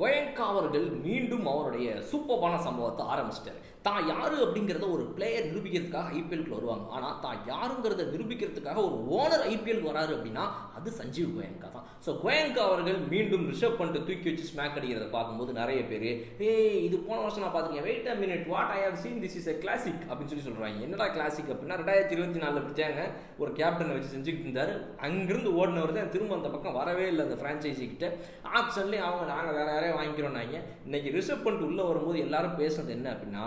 கோயங்கா அவர்கள் மீண்டும் அவருடைய சூப்பர்பான சம்பவத்தை ஆரம்பிச்சிட்டாரு. தான் யாரு அப்படிங்கிறத ஒரு பிளேயர் நிரூபிக்கிறதுக்காக ஐபிஎல்க்கு வருவாங்க. ஆனால் தான் யாருங்கிறத நிரூபிக்கிறதுக்காக ஒரு ஓனர் ஐபிஎல் வராரு அப்படின்னா அது சஞ்சீவ் கோயங்கா தான். ஸோ கோயங்கா அவர்கள் மீண்டும் ரிஷப் பண்ணிட்டு தூக்கி வச்சு ஸ்மாக் அடிக்கிறத பார்க்கும்போது நிறைய பேர் ஏய் இது போன வருஷம் நான் பார்த்துருக்கேன். Wait a minute what I have seen this is a classic அப்படின்னு சொல்லி சொல்கிறாங்க என்னடா கிளாசிக் அப்படின்னா ரெண்டாயிரத்தி இருபத்தி நாலில் பிடிச்சாங்க ஒரு கேப்டனை வச்சு செஞ்சுக்கிட்டு இருந்தார். அங்கிருந்து ஓடினவர் தான் திரும்ப அந்த பக்கம் வரவே இல்லை அந்த ஃப்ரான்ச்சைசி கிட்ட. ஆப்ஷன்லேயும் அவங்க நாங்கள் வேற யாரையும் வாங்கிக்கிறோம்னாங்க இன்னைக்கு ரிஷப் பண்ணிட்டு உள்ளே வரும்போது எல்லாரும் பேசுனது என்ன அப்படின்னா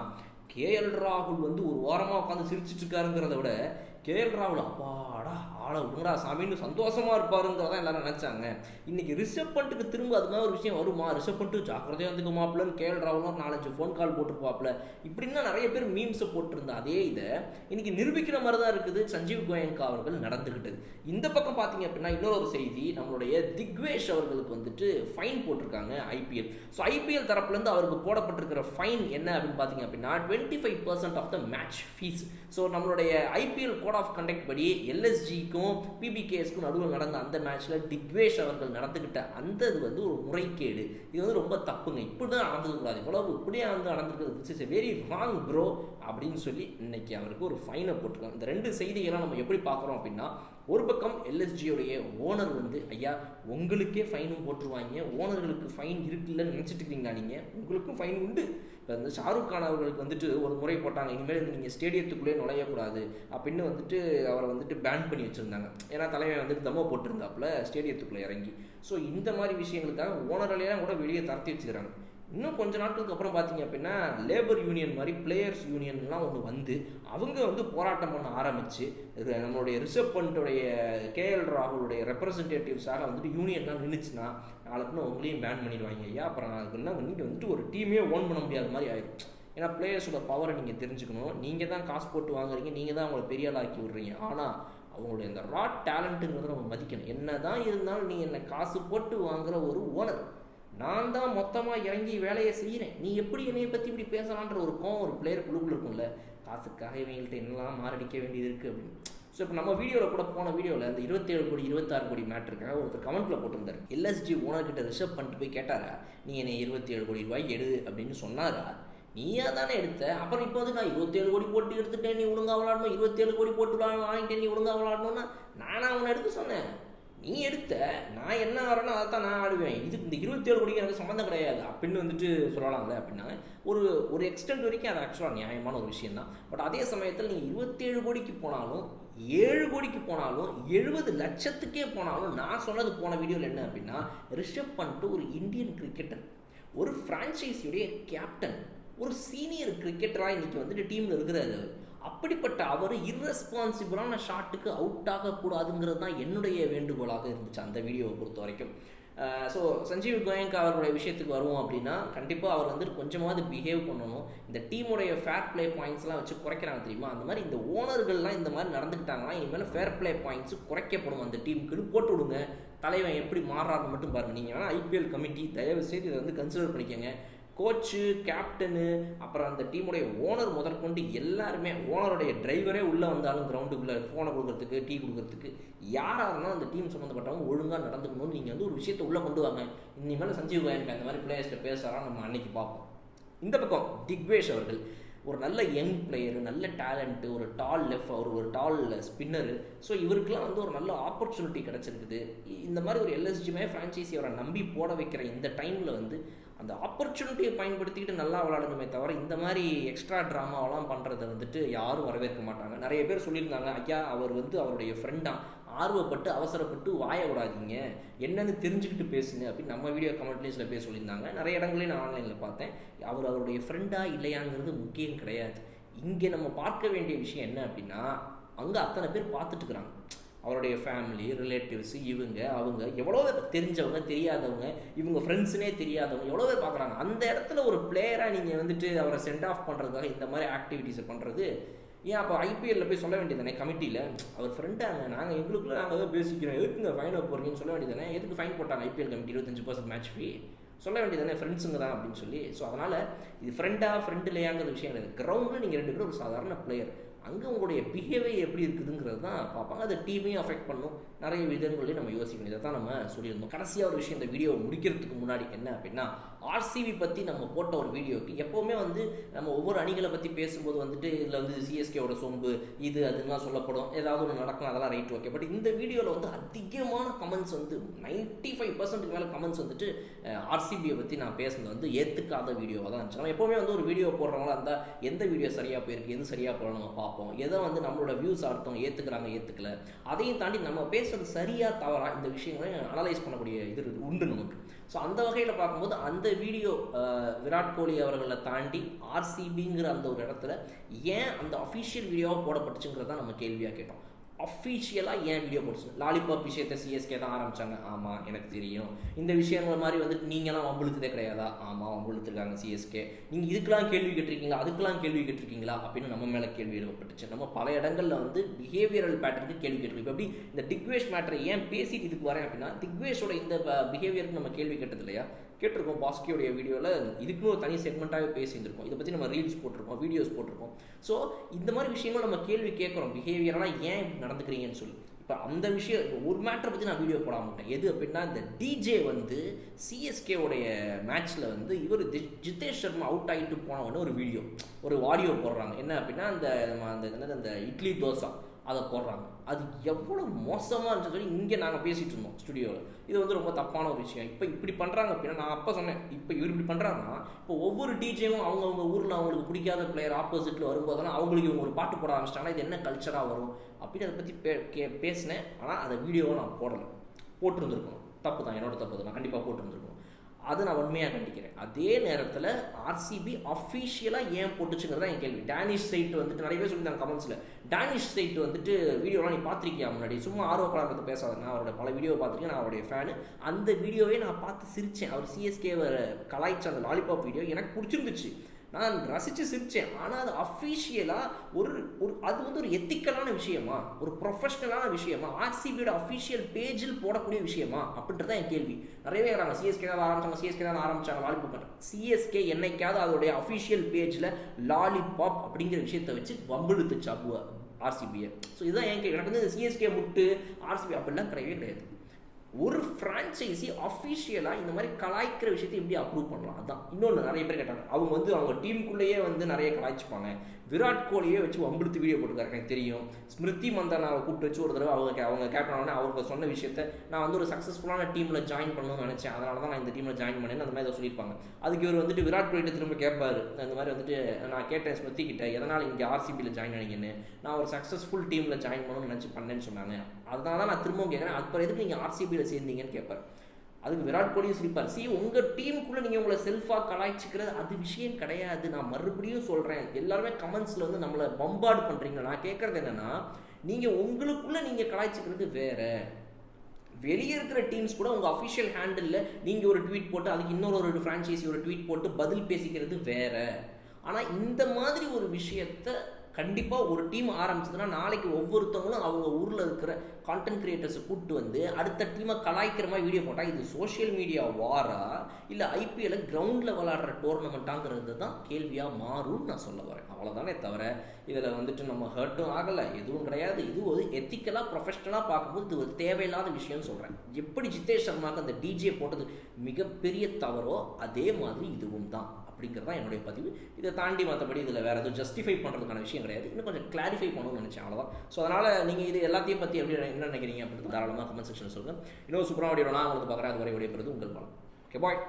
கேஎல் ராகுல் வந்து ஒரு ஓரமாக உட்காந்து சிரிச்சிட்டு இருக்காருங்கிறத விட கேஎல் ராகுல் அப்பாடா ஆளை விடுங்கடா சாமின்னு சந்தோஷமா இருப்பாருங்கிறதான் எல்லாரும் நினைச்சாங்க. இன்னைக்கு ரிஷப் பண்ணிட்டுக்கு திரும்ப அது மாதிரி ஒரு விஷயம் வருமா? ரிஷப் பண்ணிட்டு ஜாக்கிரதையா இருந்துக்க மாப்பிள்ளன்னு கேஎல் ராகுல் ஒரு நாலஞ்சு ஃபோன் கால் போட்டுருப்பாப்ல. இப்படின்னா நிறைய பேர் மீம்ஸை போட்டிருந்தா அதே இதை இன்னைக்கு நிரூபிக்கிற மாதிரி தான் இருக்குது. சஞ்சீவ் கோயங்கா அவர்கள் நடந்துக்கிட்டது இந்த பக்கம் பார்த்தீங்க அப்படின்னா இன்னொரு செய்தி நம்மளுடைய திக்வேஷ் அவர்களுக்கு வந்துட்டு ஃபைன் போட்டிருக்காங்க ஐபிஎல் ஸோ ஐபிஎல் தரப்புலேருந்து அவருக்கு போடப்பட்டிருக்கிற ஃபைன் என்ன அப்படின்னு பார்த்தீங்க அப்படின்னா twenty five percent of the match fees so நம்மளுடைய ஐபிஎல் கோட் ஆஃப் கண்டக்ட் படி எல்எஸ்ஜிக்கும் பிபிகேஎஸ்க்கும் நடுவில் நடந்த அந்த மேட்ச்சில் திக்வேஷ் அவர்கள் நடந்துக்கிட்ட அந்த இது வந்து ஒரு முறைகேடு. இது வந்து ரொம்ப தப்புங்க. இப்படி தான் நடந்துக்கூடாது இவ்வளவு இப்படியே வந்து நடந்திருக்கிறது. This is very wrong bro அப்படின்னு சொல்லி இன்னைக்கு அவருக்கு ஒரு ஃபைனை போட்டிருக்காங்க. இந்த ரெண்டு செய்திகள்லாம் நம்ம எப்படி பார்க்குறோம் அப்படின்னா ஒரு பக்கம் எல்எஸ்ஜியோடைய ஓனர் வந்து ஐயா உங்களுக்கே ஃபைனும் போட்டுருவாங்க. ஓனர்களுக்கு ஃபைன் இருக்குல்லன்னு நினச்சிட்டு இருக்கீங்களா நீங்கள் உங்களுக்கும் ஃபைன் உண்டு. இப்போ வந்து ஷாருக் கான் அவர்களுக்கு வந்துட்டு ஒரு முறை போட்டாங்க. இனிமேல் வந்து நீங்கள் ஸ்டேடியத்துக்குள்ளே நுழையக்கூடாது அப்படின்னு வந்துட்டு அவரை வந்துட்டு பேன் பண்ணி வச்சுருந்தாங்க. ஏன்னா தலைமை வந்துட்டு தம்மோ போட்டிருந்தாப்புல ஸ்டேடியத்துக்குள்ளே இறங்கி. ஸோ இந்த மாதிரி விஷயங்களுக்காக ஓனர்களையெல்லாம் கூட வெளியே தரத்தி வச்சுக்கிறாங்க. இன்னும் கொஞ்ச நாட்களுக்கு அப்புறம் பார்த்தீங்க அப்படின்னா லேபர் யூனியன் மாதிரி பிளேயர்ஸ் யூனியன்லாம் ஒன்று வந்து அவங்க வந்து போராட்டம் பண்ண ஆரம்பித்து நம்மளுடைய ரிசர்வ் பண்ட்டுடைய கேஎல் ராகுலுடைய ரெப்ரசன்டேட்டிவ்ஸாக வந்துட்டு யூனியன்லாம் நின்றுச்சுன்னா நாளைக்குன்னு உங்களையும் பேன் பண்ணிடுவாங்க ஐயா. அப்புறம் அதுக்குன்னா நீங்கள் வந்துட்டு ஒரு டீமே ஓன் பண்ண முடியாத மாதிரி ஆயிடும் ஏன்னா பிளேயர்ஸோட பவரை நீங்கள் தெரிஞ்சுக்கணும். நீங்கள் தான் காசு போட்டு வாங்குறீங்க நீங்கள் தான் அவங்கள பெரிய ஆளாக்கி விட்றீங்க. ஆனால் அவங்களுடைய இந்த ரா டேலண்ட்டுங்கிறத நம்ம மதிக்கணும். என்ன தான் இருந்தாலும் நீ என்னை காசு போட்டு வாங்குற ஒரு ஓனர் நான் தான் மொத்தமாக இறங்கி வேலையை செய்கிறேன் நீ எப்படி என்னைய பற்றி இப்படி பேசலான்ற ஒரு கோவம் ஒரு பிளேயர் குழுக்குள்ள இருக்கும்ல. காசுக்காக இவங்கள்ட்ட என்னெல்லாம் மாரடிக்க வேண்டியது இருக்குது அப்படின்னு. ஸோ இப்போ நம்ம வீடியோவில் கூட போன வீடியோவில் அந்த இருபத்தேழு கோடி இருபத்தாறு கோடி மேட்ருக்காக ஒருத்தர் கமெண்ட்டில் போட்டிருந்தார். எல்எஸ்ஜி ஓனர்கிட்ட ரிசர்வ் பண்ணிட்டு போய் கேட்டாரா? நீ என்னை இருபத்தேழு கோடி ரூபாய் எடு அப்படின்னு சொன்னாரா? நீயா தானே எடுத்த? அப்புறம் இப்போ வந்து நான் இருபத்தேழு கோடி போட்டு எடுத்துட்டேன் நீ ஒழுங்காக விளாடணும். இருபத்தேழு கோடி போட்டு விளாட வாங்கிட்டேன் நீ ஒழுங்காக விளாடணும்னா. நானா அவனை எடுத்து சொன்னேன். நீ எடுத்த நான் என்ன வரேனோ அதை தான் நான் ஆடுவேன். இதுக்கு இந்த இருபத்தேழு கோடிக்கு எனக்கு சம்மந்தம் கிடையாது. அப்படின்னு வந்துட்டு சொல்லலாம்ல அப்படின்னா ஒரு ஒரு எக்ஸ்டென்ட் வரைக்கும் அது ஆக்சுவலாக நியாயமான ஒரு விஷயம் தான் பட் அதே சமயத்தில் நீங்கள் இருபத்தேழு கோடிக்கு போனாலும் ஏழு கோடிக்கு போனாலும் எழுபது லட்சத்துக்கே போனாலும் நான் சொன்னது போன வீடியோவில் என்ன அப்படின்னா ரிஷப் பண்ணிட்டு ஒரு இந்தியன் கிரிக்கெட்டர் ஒரு ஃப்ரான்ச்சைஸியுடைய கேப்டன் ஒரு சீனியர் கிரிக்கெட்டராக இன்றைக்கி வந்துட்டு டீமில் இருக்கிறாரு அப்படிப்பட்ட அவர் இர்ரெஸ்பான்சிபிளான ஷாட்டுக்கு அவுட் ஆகக்கூடாதுங்கிறது தான் என்னுடைய வேண்டுகோளாக இருந்துச்சு அந்த வீடியோவை பொறுத்த வரைக்கும். ஸோ சஞ்சீவ் கோயங்கா அவருடைய விஷயத்துக்கு வருவோம் அப்படின்னா கண்டிப்பாக அவர் வந்துட்டு கொஞ்சமாவது பிஹேவ் பண்ணணும். இந்த டீமுடைய ஃபேர் ப்ளே பாயிண்ட்ஸ்லாம் வச்சு குறைக்கிறாங்க தெரியுமா? அந்த மாதிரி இந்த ஓனர்கள்லாம் இந்த மாதிரி நடந்துக்கிட்டாங்கன்னா இனிமேல் ஃபேர் ப்ளே பாயிண்ட்ஸ் குறைக்கப்படும் அந்த டீமுக்குன்னு போட்டு விடுங்க. தலைவன் எப்படி மாறுறாருன்னு மட்டும் பாருங்கள் நீங்கள் வேணால் ஐபிஎல் கமிட்டி தயவு செய்து இதை வந்து கன்சிடர் பண்ணிக்கோங்க. கோச்சு கேப்டனு அப்புறம் அந்த டீமுடைய ஓனர் முதற்கொண்டு எல்லாருமே ஓனருடைய டிரைவரே உள்ளே வந்தாலும் கிரவுண்டுக்குள்ளே ஃபோனை கொடுக்குறதுக்கு டீ கொடுக்குறதுக்கு யாராக இருந்தாலும் அந்த டீம் சம்மந்தப்பட்டவங்க ஒழுங்காக நடந்துக்கணும்னு நீங்கள் வந்து ஒரு விஷயத்தை உள்ளே கொண்டு வாங்க. இனிமேல் சஞ்சீவ் கோயனுக்கு அந்த மாதிரி பிளேயர்ஸ்கிட்ட பேசுகிறான் நம்ம அன்னைக்கு பார்ப்போம். இந்த பக்கம் திக்வேஷ் அவர்கள். ஒரு நல்ல யங் பிளேயர் நல்ல டேலண்ட்டு ஒரு டால் லெஃப்ட் ஒரு ஒரு டால் ஸ்பின்னரு ஸோ இவருக்கெலாம் வந்து ஒரு நல்ல ஆப்பர்ச்சுனிட்டி கிடச்சிருக்குது. இந்த மாதிரி ஒரு எல்எஸ்ஜிமே ஃப்ரான்ச்சைஸி அவரை நம்பி போட வைக்கிற இந்த டைமில் வந்து அந்த ஆப்பர்ச்சுனிட்டியை பயன்படுத்திக்கிட்டு நல்லா விளாடணுமே தவிர இந்த மாதிரி எக்ஸ்ட்ரா ட்ராமாவெல்லாம் பண்ணுறதை வந்துட்டு யாரும் வரவேற்க மாட்டாங்க. நிறைய பேர் சொல்லியிருந்தாங்க ஐயா அவர் வந்து அவருடைய ஃப்ரெண்டாக ஆர்வப்பட்டு அவசரப்பட்டு வாய விடாதீங்க என்னன்னு தெரிஞ்சுக்கிட்டு பேசுங்க அப்படின்னு நம்ம வீடியோ கமெண்ட்லேயும் சில பேர் சொல்லியிருந்தாங்க. நிறைய இடங்களையும் நான் ஆன்லைனில் பார்த்தேன். அவர் அவருடைய ஃப்ரெண்டாக இல்லையாங்கிறது முக்கியம் கிடையாது. இங்கே நம்ம பார்க்க வேண்டிய விஷயம் என்ன அப்படின்னா அங்கே அத்தனை பேர் பார்த்துட்டுருக்குறாங்க. அவருடைய ஃபேமிலி ரிலேட்டிவ்ஸ் இவங்க அவங்க எவ்வளோ பேர் தெரிஞ்சவங்க தெரியாதவங்க இவங்க ஃப்ரெண்ட்ஸுனே தெரியாதவங்க எவ்வளோ பேர் பார்க்குறாங்க. அந்த இடத்துல ஒரு பிளேயராக நீங்கள் வந்துட்டு அவரை சென்ட் ஆஃப் பண்ணுறதுக்காக இந்த மாதிரி ஆக்டிவிட்டீஸை பண்ணுறது ஏன் அப்போ ஐபிஎல்ல போய் சொல்ல வேண்டியதானே கமிட்டியில் அவர் ஃப்ரெண்டாங்க நாங்கள் எங்களுக்குள்ள நாங்கள் தான் பேசிக்கிறோம். எதுக்குங்க ஃபைன் போகிறீங்கன்னு சொல்ல வேண்டியதானே எதுக்கு ஃபைன் போட்டாங்க ஐபிஎல் கமிட்டி இருபத்தஞ்சு பர்சன்ட் மேட்ச் ஃபீ சொல்ல வேண்டியதானே ஃப்ரெண்ட்ஸுங்க தான் அப்படின்னு சொல்லி. ஸோ அதனால் இது ஃப்ரெண்டாக ஃப்ரெண்ட் இல்லையாங்கிற விஷயம் கிடையாது. கிரவுண்டில் நீங்கள் ரெண்டு பேரும் ஒரு சாதாரண பிளேயர் அங்கே உங்களுடைய பிஹேவியர் எப்படி இருக்குதுங்கிறது தான் பார்ப்பாங்க. அதை டீமையும் அஃபெக்ட் பண்ணும். நிறைய விதங்களையும் நம்ம யோசிக்கணும். இதை தான் நம்ம சொல்லியிருந்தோம். கடைசியாக ஒரு விஷயம் இந்த வீடியோ முடிக்கிறதுக்கு முன்னாடி என்ன அப்படின்னா ஆர்சிபி பற்றி நம்ம போட்ட ஒரு வீடியோக்கு எப்போவுமே வந்து நம்ம ஒவ்வொரு அணிகளை பற்றி பேசும்போது வந்துட்டு இதில் வந்து சிஎஸ்கேவோட சொம்பு இது அதுலாம் சொல்லப்படும். ஏதாவது ஒன்று நடக்கும் அதெல்லாம் ரைட் ஓகே பட் இந்த வீடியோவில் வந்து அதிகமான கமெண்ட்ஸ் வந்து நைன்ட்டி ஃபைவ் பர்சன்ட்டுக்கு மேலே கமெண்ட்ஸ் வந்துட்டு ஆர்சிபியை பற்றி நான் பேசுனது வந்து ஏற்றுக்காத வீடியோவாக தான் இருந்துச்சு. நம்ம எப்போவுமே வந்து ஒரு வீடியோ போடுறவங்களா இருந்தால் எந்த வீடியோ சரியாக போயிருக்கு எது சரியாக போகல நம்ம பார்ப்போம். எதை வந்து நம்மளோட வியூஸ் அர்த்தம் ஏற்றுக்கிறாங்க ஏற்றுக்கல அதையும் தாண்டி நம்ம பேசுறது சரியாக தவறா இந்த விஷயங்களை அனலைஸ் பண்ணக்கூடிய இது உண்டு நமக்கு. ஸோ அந்த வகையில் பார்க்கும்போது அந்த வீடியோ விராட் கோலி அவர்களை தாண்டி ஆர்சிபிங்கிற அந்த ஒரு இடத்துல ஏன் அந்த அஃபிஷியல் வீடியோவாக போடப்பட்டுச்சுங்கிறத நம்ம கேள்வியாக கேட்டோம். அஃபிஷியலாக ஏன் வீடியோ போட்டுச்சு? லாலிபாப் விஷயத்தை சிஎஸ்கே தான் ஆரம்பிச்சாங்க. ஆமாம் எனக்கு தெரியும். இந்த விஷயங்கள் மாதிரி வந்துட்டு நீங்களாம் வம்புழுத்ததே கிடையாதா? ஆமாம் வம்புழுத்துருக்காங்க சிஎஸ்கே நீங்கள் இதுக்கெலாம் கேள்வி கேட்டிருக்கீங்களா? அதுக்கெலாம் கேள்வி கேட்டிருக்கீங்களா? அப்படின்னு நம்ம மேலே கேள்வி எழுப்பப்பட்டுச்சு. நம்ம பல இடங்களில் வந்து பிஹேவியரல் பேட்டர்னுக்கு கேள்வி கேட்டிருக்கோம். இப்போ எப்படி இந்த டிக்வேஷ் மேட்டரை ஏன் பேசிட்டு இதுக்கு வரேன் அப்படின்னா திக்வேஷோட இந்த பிஹேவியருக்கு நம்ம கேள்வி கேட்டது இல்லையா கேட்டிருக்கோம் பாஸ்கியோடைய வீடியோவில் இதுக்குன்னு ஒரு தனி செக்மெண்ட்டாகவே பேசியிருந்திருக்கோம். இதை பற்றி நம்ம ரீல்ஸ் போட்டிருக்கோம் வீடியோஸ் போட்டிருக்கோம். ஸோ இந்த மாதிரி விஷயங்கள் நம்ம கேள்வி கேட்குறோம். பிஹேவியரெலாம் ஏன் இப்படி நடந்துக்கிறீங்கன்னு சொல்லி. இப்போ அந்த விஷயம் ஒரு மேட்டரை பற்றி நான் வீடியோ போட மாட்டேன் எது அப்படின்னா இந்த டிஜே வந்து சிஎஸ்கேவுடைய மேட்ச்சில் வந்து இவர் ஜிதேஷ் சர்மா அவுட் ஆகிட்டு போனவொடனே ஒரு வீடியோ ஒரு ஆடியோ போடுறாங்க. என்ன அப்படின்னா அந்த அந்த என்னது அந்த இட்லி தோசை. அதை போடுறாங்க. அது எவ்வளோ மோசமாக இருந்துச்சு சொல்லி இங்கே நாங்கள் பேசிகிட்டு இருந்தோம் ஸ்டுடியோவில் இது வந்து ரொம்ப தப்பான ஒரு விஷயம். இப்போ இப்படி பண்ணுறாங்க அப்படின்னா நான் அப்போ சொன்னேன். இப்போ இவர் இப்படி பண்ணுறாங்கன்னா இப்போ ஒவ்வொரு டிஜேவும் அவங்கவுங்க ஊரில் அவங்களுக்கு பிடிக்காத பிளேயர் ஆப்போசிட்டில் வரும்போதெல்லாம் அவங்களுக்கு இவங்க ஒரு பாட்டு போட ஆரம்பிச்சிட்டாங்கன்னா இது என்ன கல்ச்சராக வரும் அப்படின்னு அதை பற்றி பே கே பேசினேன். ஆனால் அதை வீடியோவை நான் போடலை. போட்டிருந்துருக்கணும். தப்பு தான் என்னோட தப்பு தான். நான் கண்டிப்பாக போட்டிருந்துருக்கணும். அதை நான் உண்மையாக கண்டிக்கிறேன். அதே நேரத்தில் ஆர்சிபி அஃபிஷியலாக ஏன் போட்டுச்சுங்கிறது தான் என் கேள்வி. டேனிஷ் சைட் வந்துட்டு நிறைய பேர் சொல்லியிருந்தாங்க கமெண்ட்ஸில் டேனிஷ் சைட் வந்துட்டு வீடியோலாம் நீ பார்த்துருக்கியா முன்னாடி? சும்மா ஆர்வ படத்தை பேசாத. நான் அவரோட பல வீடியோ பார்த்துருக்கேன். நான் அவருடைய ஃபேனு அந்த வீடியோவே நான் பார்த்து சிரித்தேன் அவர் சிஎஸ்கே கலாய்ச்ச அந்த லாலிபாப் வீடியோ எனக்கு பிடிச்சிருந்துச்சு. நான் ரசித்து சிரித்தேன் ஆனால் அது அஃபிஷியலாக ஒரு ஒரு அது வந்து ஒரு எத்திக்கலான விஷயமா? ஒரு ப்ரொஃபஷ்னலான விஷயமா? ஆர்சிபியோட அஃபீஷியல் பேஜில் போடக்கூடிய விஷயமா? அப்படின்றத என் கேள்வி. நிறையவே இருக்கிறாங்க சிஎஸ்கே தான் ஆரம்பிச்சாங்க சிஎஸ்கே தான் ஆரம்பிச்சாங்க லாலிபாப் சிஎஸ்கே என்னைக்காவது அதோடைய அஃபீஷியல் பேஜில் லாலிபாப் அப்படிங்கிற விஷயத்தை வச்சு வம்பிழுத்துச்சு அப்பு ஆர்சிபியை ஸோ இதுதான் என் கேள்வி. எனக்கு வந்து இந்த சிஎஸ்கே முட்டு ஆர்சிபி அப்படிலாம் கிடையவே கிடையாது. ஒரு ஃப்ரான்ச்சைசி அஃபிஷியலாக இந்த மாதிரி கலாய்க்கிற விஷயத்தை எப்படி அப்ரூவ் பண்ணலாம்? அதான். இன்னொன்று நிறைய பேர் கேட்டாங்க. அவங்க வந்து அவங்க டீமுக்குள்ளேயே வந்து நிறைய கலாய்ச்சிப்பாங்க. விராட் கோலியே வச்சு வம்பிடுத்து வீடியோ போட்டுருக்காரு. எனக்கு தெரியும். ஸ்மிருதி மந்தனாவை கூப்பிட்டு வச்சு ஒரு தடவை அவங்க அவங்க கேப்டன் அவங்க சொன்ன விஷயத்த நான் வந்து ஒரு சக்ஸஸ்ஃபுல்லான டீமில் ஜாயின் பண்ணணும்னு நினச்சேன். அதனால தான் நான் இந்த டீமில் ஜாயின் பண்ணேன்னு அந்த மாதிரி ஏதோ சொல்லியிருப்பாங்க. அதுக்கு இவர் வந்துட்டு விராட் கோலிட்ட திரும்ப கேட்பார். அந்த மாதிரி வந்துட்டு நான் கேட்டேன் ஸ்மிருதி கிட்ட எதனால் இங்கே ஆர்சிபியில் ஜாயின் ஆனீங்கன்னு? நான் ஒரு சக்ஸஸ்ஃபுல் டீமில் ஜாயின் பண்ணணும்னு நினச்சி பண்ணேன்னு சொன்னாங்க அதனால தான் நான் திரும்பவும் கேட்குறேன். அப்புறம் எதுக்கு நீங்கள் ஆர்சிபியில் சேர்ந்தீங்கன்னு கேட்பார் அதுக்கு விராட் கோலியும் சிரிப்பார். சி உங்கள் டீமுக்குள்ளே நீங்கள் உங்களை செல்ஃபாக கலாய்ச்சிக்கிறது அது விஷயம் கிடையாது. நான் மறுபடியும் சொல்கிறேன் எல்லாருமே கமெண்ட்ஸில் வந்து நம்மளை பம்பார்டு பண்ணுறீங்க நான் கேட்குறது என்னென்னா நீங்கள் உங்களுக்குள்ளே நீங்கள் கலாய்ச்சிக்கிறது வேற. வெளியே இருக்கிற டீம்ஸ் கூட உங்கள் அஃபிஷியல் ஹேண்டில் நீங்கள் ஒரு ட்வீட் போட்டு அதுக்கு இன்னொரு ஒரு ஃப்ரான்ச்சைசி ஒரு ட்வீட் போட்டு பதில் பேசிக்கிறது வேறு. ஆனால் இந்த மாதிரி ஒரு விஷயத்த கண்டிப்பாக ஒரு டீம் ஆரம்பிச்சதுன்னா நாளைக்கு ஒவ்வொருத்தவங்களும் அவங்க ஊரில் இருக்கிற கான்டென்ட் கிரியேட்டர்ஸை கூப்பிட்டு வந்து அடுத்த டீமை கலாய்க்கிற மாதிரி வீடியோ போட்டால் இது சோஷியல் மீடியா வாரா? இல்லை ஐபிஎல்ல கிரவுண்டில் விளாடுற டோர்னமெண்ட்டாங்கிறது தான் கேள்வியாக மாறும்னு நான் சொல்ல வரேன். அவ்வளோதானே தவிர இதில் வந்துட்டு நம்ம ஹர்ட்டும் ஆகலை எதுவும் கிடையாது. இது ஒரு எத்திக்கலாக ப்ரொஃபஷனலாக பார்க்கும்போது இது ஒரு தேவையில்லாத விஷயம்னு சொல்கிறேன் எப்படி ஜிதேஷ் சர்மாக்கு அந்த டிஜே போட்டது மிகப்பெரிய தவறோ அதே மாதிரி இதுவும் தான். அப்படிங்கிறது தான் என்னுடைய பதிவு. இதை தாண்டி மற்றபடி இதில் வேறு எதுவும் ஜஸ்டிஃபை பண்ணுறதுக்கான விஷயம் கிடையாது. இன்னும் கொஞ்சம் கிளாரிஃபை பண்ணணும்னு நினச்சேன் அவ்வளோதான் ஸோ அதனால் நீங்கள் இது எல்லாத்தையும் பற்றி எப்படி என்ன நினைக்கிறீங்க அப்படின்னு தாராளமாக கமெண்ட் செக்ஷன் சொல்லுங்கள் இன்னொரு சூப்பராக வீடியோ நான் உங்களுக்கு பார்க்குறேன். அது வரை விடைபெறுது உங்கள் பலம் ஓகே பாய்